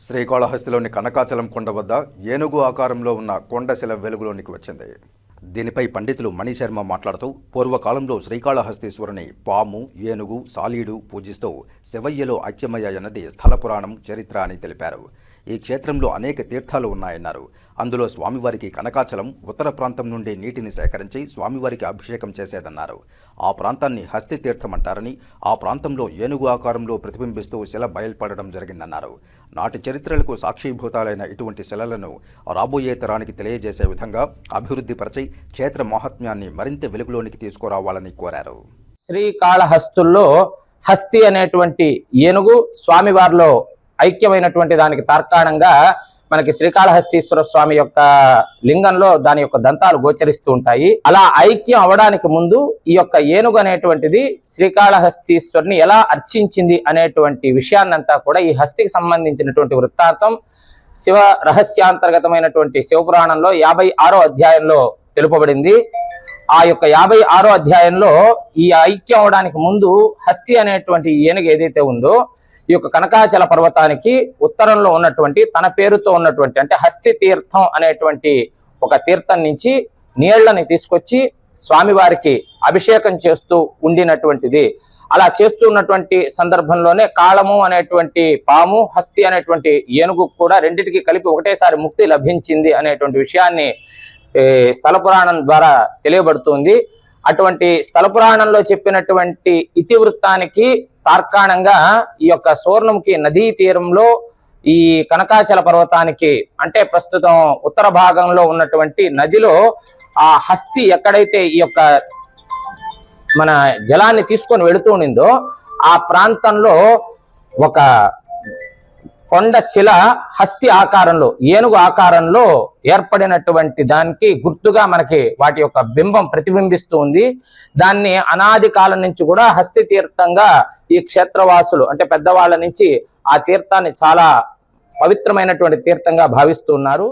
శ్రీకాళహస్తిలోని కనకాచలం కొండ వద్ద ఏనుగు ఆకారంలో ఉన్న కొండశిల వెలుగులోనికి వచ్చింది. దీనిపై పండితులు మణిశర్మ మాట్లాడుతూ పూర్వకాలంలో శ్రీకాళహస్తీశ్వరుని పాము ఏనుగు సాలీడు పూజిస్తూ శివయ్యలో ఐక్యమయ్యాయన్నది స్థల పురాణం చరిత్ర అని తెలిపారు. ఈ క్షేత్రంలో అనేక తీర్థాలు ఉన్నాయన్నారు. అందులో స్వామివారికి కనకాచలం ఉత్తర ప్రాంతం నుండి నీటిని సేకరించి స్వామివారికి అభిషేకం చేసేదన్నారు. ఆ ప్రాంతాన్ని హస్తి తీర్థం అంటారని ఆ ప్రాంతంలో ఏనుగు ఆకారంలో ప్రతిబింబిస్తూ శిల బయల్పడడం జరిగిందన్నారు. నాటి చరిత్రలకు సాక్షిభూతాలైన ఇటువంటి శిలలను రాబోయే తరానికి తెలియజేసే విధంగా అభివృద్ధిపరచి క్షేత్ర మహాత్మ్యాన్ని మరింత వెలుగులోనికి తీసుకురావాలని కోరారు. శ్రీకాళహస్తుల్లో హస్తి అనేటువంటి ఏనుగు స్వామివారిలో ఐక్యమైనటువంటి దానికి తార్కాణంగా మనకి శ్రీకాళహస్తీశ్వర స్వామి యొక్క లింగంలో దాని యొక్క దంతాలు గోచరిస్తూ ఉంటాయి. అలా ఐక్యం అవడానికి ముందు ఈ యొక్క ఏనుగు అనేటువంటిది శ్రీకాళహస్తీశ్వరుని ఎలా అర్చించింది అనేటువంటి విషయాన్నంతా కూడా ఈ హస్తికి సంబంధించినటువంటి వృత్తాంతం శివ రహస్యాంతర్గతమైనటువంటి శివపురాణంలో యాభై ఆరో అధ్యాయంలో తెలుపబడింది. ఆ యొక్క యాభై ఆరో అధ్యాయంలో ఈ ఐక్యం అవడానికి ముందు హస్తి అనేటువంటి ఏనుగు ఏదైతే ఉందో ఈ యొక్క కనకాచల పర్వతానికి ఉత్తరంలో ఉన్నటువంటి తన పేరుతో ఉన్నటువంటి అంటే హస్తి తీర్థం అనేటువంటి ఒక తీర్థం నుంచి నీళ్ళని తీసుకొచ్చి స్వామివారికి అభిషేకం చేస్తూ ఉండినటువంటిది. అలా చేస్తూ ఉన్నటువంటి సందర్భంలోనే కాళము అనేటువంటి పాము హస్తి అనేటువంటి ఏనుగు కూడా రెండింటికి కలిపి ఒకటేసారి ముక్తి లభించింది అనేటువంటి విషయాన్ని స్థల పురాణం ద్వారా తెలియబడుతుంది. అటువంటి స్థల పురాణంలో చెప్పినటువంటి ఇతివృత్తానికి తార్కాణంగా ఈ యొక్క సూర్ణముఖి నదీ తీరంలో ఈ కనకాచల పర్వతానికి అంటే ప్రస్తుతం ఉత్తర భాగంలో ఉన్నటువంటి నదిలో ఆ హస్తి ఎక్కడైతే ఈ యొక్క మన జలాన్ని తీసుకొని వెళుతూ ఉండిందో ఆ ప్రాంతంలో ఒక కొండ శిల హస్తి ఆకారంలో ఏనుగు ఆకారంలో ఏర్పడినటువంటి దానికి గుర్తుగా మనకి వాటి యొక్క బింబం ప్రతిబింబిస్తూ ఉంది. దాన్ని అనాది కాలం నుంచి కూడా హస్తి తీర్థంగా ఈ క్షేత్రవాసులు అంటే పెద్దవాళ్ళ నుంచి ఆ తీర్థాన్ని చాలా పవిత్రమైనటువంటి తీర్థంగా భావిస్తూ ఉన్నారు.